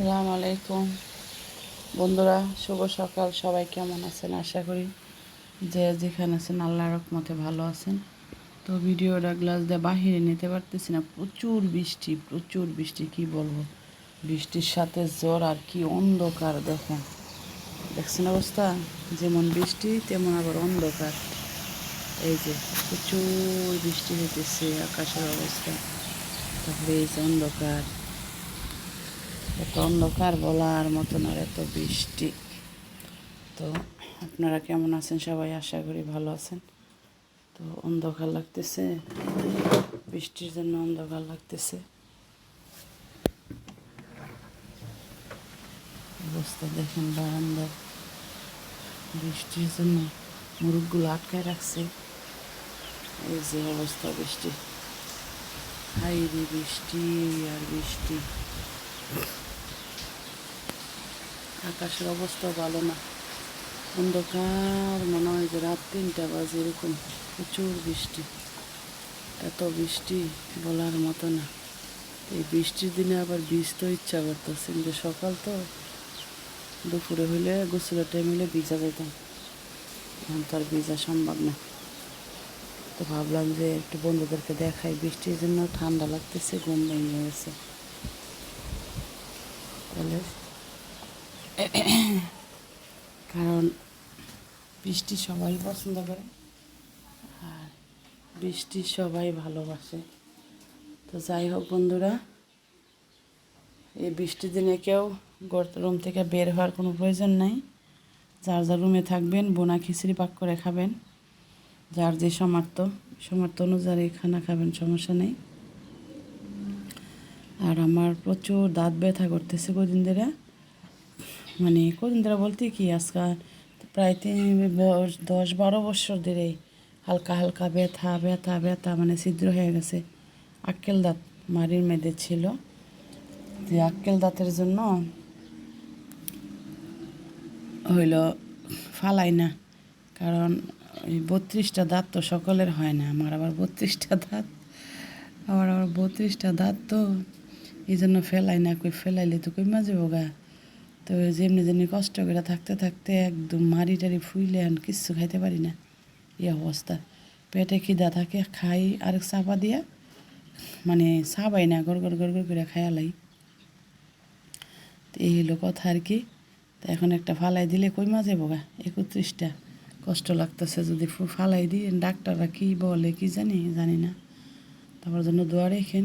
আসসালামু আলাইকুম। বন্ধুরা, শুভ সকাল। সবাই কেমন আছেন? আশা করি যে যেখানে আছেন আল্লাহর রহমতে ভালো আছেন। তো ভিডিওটা গ্লাস দিয়ে বাহিরে নিতে পারতেছি না। প্রচুর বৃষ্টি প্রচুর বৃষ্টি, কি বলব? বৃষ্টির সাথে জ্বর আর কি অন্ধকার, দেখেন। দেখছেন অবস্থা? যেমন বৃষ্টি, তেমন আবার অন্ধকার। এই যে, প্রচুর বৃষ্টি হইতেছে, আকাশের অবস্থা। তারপরে এই যে অন্ধকার। এত অন্ধকার বলার মতন আর এত বৃষ্টি। তো আপনারা কেমন আছেন? সবাই আশা করি ভালো আছেন। তো অন্ধকার লাগতেছে। বৃষ্টির জন্য অন্ধকার লাগতেছে। অবস্থা দেখেন বারান্দার বৃষ্টির জন্য মুরগগুলো আটকায় রাখছে। এই যে অবস্থা বৃষ্টি। হাই বৃষ্টি আর বৃষ্টি। আকাশের অবস্থা ভালো না। অন্ধকার মনে হয় যে রাত তিনটা বাজে এরকম। প্রচুর বৃষ্টি। এত বৃষ্টি বলার মতো না। এই বৃষ্টির দিনে আবার ভিজতে ইচ্ছা করতেছে কিন্তু সকাল তো দুপুরে হইলে গোসলের টাইম হইলে ভিজা যেতাম এখন তো আর ভিজা সম্ভব না। তো ভাবলাম যে একটু বন্ধুদেরকে দেখাই। বৃষ্টির জন্য ঠান্ডা লাগতেছে, ঘুম ভেঙে গেছে। তাহলে কারণ বৃষ্টি সবাই পছন্দ করে, আর বৃষ্টি সবাই ভালোবাসে। তো যাই হোক বন্ধুরা, এই বৃষ্টির দিনে কেউ রুম থেকে বের হওয়ার কোনো প্রয়োজন নাই। যার যার রুমে থাকবেন, বোনা খিচুড়ি পাক করে খাবেন, যার যে সমার্থ সমার্থ অনুযায়ী খানা খাবেন, সমস্যা নেই। আর আমার প্রচুর দাঁত ব্যথা করতেছে কদিন ধরে। মানে কদিন ধরে বলতে কি আজকাল প্রায় তিন, দশ বারো বছর ধরে হালকা হালকা ব্যথা ব্যথা ব্যথা মানে ছিদ্র হয়ে গেছে। আক্কেল দাঁত মারির মেয়েদের ছিল। যে আক্কেল দাঁতের জন্য হইল ফালাই না। কারণ ওই বত্রিশটা দাঁত তো সকলের হয় না। আমার আবার বত্রিশটা দাঁত। আমার আবার বত্রিশটা দাঁত তো এই জন্য ফেলাই না। কই ফেলাইলে তো কই মাঝে বোগা তো যেমনি যেমনি কষ্ট করে থাকতে থাকতে একদম মারি টারি ফুইলে এখন কিচ্ছু খাইতে পারি না। এই অবস্থা। পেটে খিদা থাকে, খাই আরেক চাপা দিয়া মানে চাবাই না, গড় গড় গড় গড় করে খায়ালাই তো এই হলো কথা আর কি। তো এখন একটা ফালাই দিলে কই মাঝে বোগা একত্রিশটা। কষ্ট লাগতেছে যদি ফালাই দিই। ডাক্তাররা কী বলে কি জানি জানি না। তারপর জন্য দোয়া রেখেন।